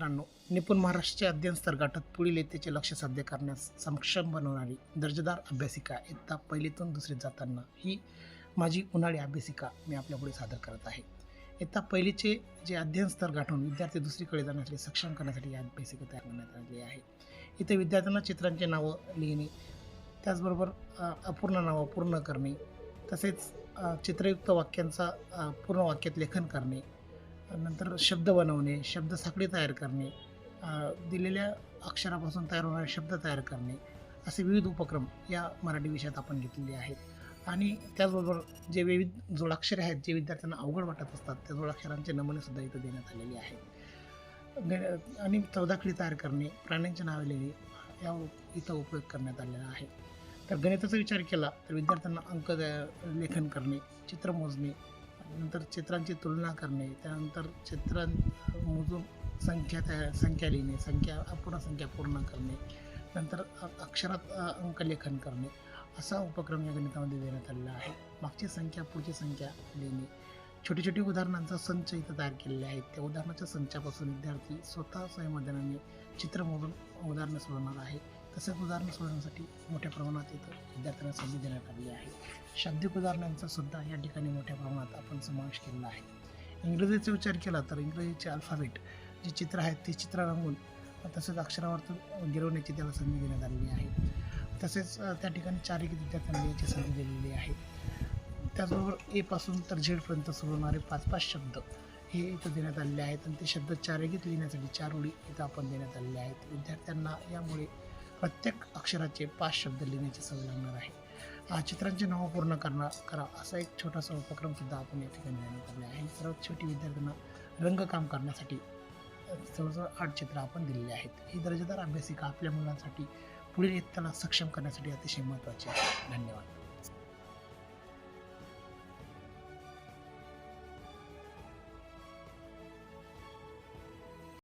मित्रांनो निपुण महाराष्ट्रचे अध्ययन स्तर गाठत पुढील येतेचे लक्ष साध्य करण्यास सक्षम बनवणारी दर्जेदार अभ्यासिका इयत्ता पहिलीतून दुसरीत जाताना ही माझी उन्हाळी अभ्यासिका मी आपल्यापुढे सादर करत आहे. इयत्ता पहिलीचे जे अध्ययन स्तर गाठून विद्यार्थी दुसरीकडे जाण्यासाठी सक्षम करण्यासाठी या अभ्यासिका तयार करण्यात आली आहे. इथे विद्यार्थ्यांना चित्रांचे नावं लिहिणे त्याचबरोबर अपूर्ण नावं पूर्ण करणे तसेच चित्रयुक्त वाक्यांचा पूर्ण वाक्यात लेखन करणे नंतर शब्द बनवणे शब्द साखळी तयार करणे दिलेल्या अक्षरापासून तयार होणारे शब्द तयार करणे असे विविध उपक्रम या मराठी विषयात आपण घेतलेले आहेत. आणि त्याचबरोबर जे विविध जोडाक्षरे आहेत जे विद्यार्थ्यांना अवघड वाटत असतात त्या जोडाक्षरांचे नमुनेसुद्धा इथं देण्यात आलेले आहेत. आणि चौदाखळी तयार करणे प्राण्यांचे नावे लिहिणे या इथं उपयोग करण्यात आलेला आहे. तर गणिताचा विचार केला तर विद्यार्थ्यांना अंक लेखन करणे चित्र मोजणे नंतर चित्रांची तुलना करणे त्यानंतर चित्र मोजून संख्या तयार संख्या लिहिणे संख्या अपूर्ण संख्या पूर्ण करणे नंतर अक्षरात अंकलेखन करणे असा उपक्रम या गणितामध्ये देण्यात आलेला आहे. मागची संख्या पुढची संख्या लिहिणे. छोटी छोटी उदाहरणांचा संच इथं तयार केलेले आहेत. त्या उदाहरणाच्या संचापासून विद्यार्थी स्वतः स्वयंमधनाने चित्र मोजून उदाहरणं सोडवणार आहे. तसेच उदाहरणं सोडवण्यासाठी मोठ्या प्रमाणात इथं विद्यार्थ्यांना संधी देण्यात आली आहे. शाब्दिक उदाहरणांचा सुद्धा या ठिकाणी मोठ्या प्रमाणात आपण समावेश केलेला आहे. इंग्रजीचा विचार केला तर इंग्रजीचे अल्फाबेट जे चित्र आहेत ते चित्र रंगून तसेच अक्षरावरतून गिरवण्याची त्याला संधी देण्यात आलेली आहे. तसेच त्या ठिकाणी चारही विद्यार्थ्यांना याची संधी दिलेली आहे. त्याचबरोबर ए पासून तर झेडपर्यंत सोडवणारे पाच पाच शब्द हे इथं देण्यात आलेले आहेत. आणि ते शब्द चारगीत लिहिण्यासाठी चार ओळी इथं आपण देण्यात आलेले आहेत. विद्यार्थ्यांना यामुळे प्रत्येक अक्षराचे पाच शब्द लिहिण्याची सवय लागणार आहे. हा चित्रांचे नावं पूर्ण करणार करा असा एक छोटासा उपक्रम सुद्धा आपण या ठिकाणी देण्यात आले आहे. सर्वात छोटी विद्यार्थ्यांना रंगकाम करण्यासाठी जवळजवळ आठ चित्र आपण दिलेली आहेत. ही दर्जेदार अभ्यासिका आपल्या मुलांसाठी पुढील इयत्तेला सक्षम करण्यासाठी अतिशय महत्त्वाची आहे. धन्यवाद.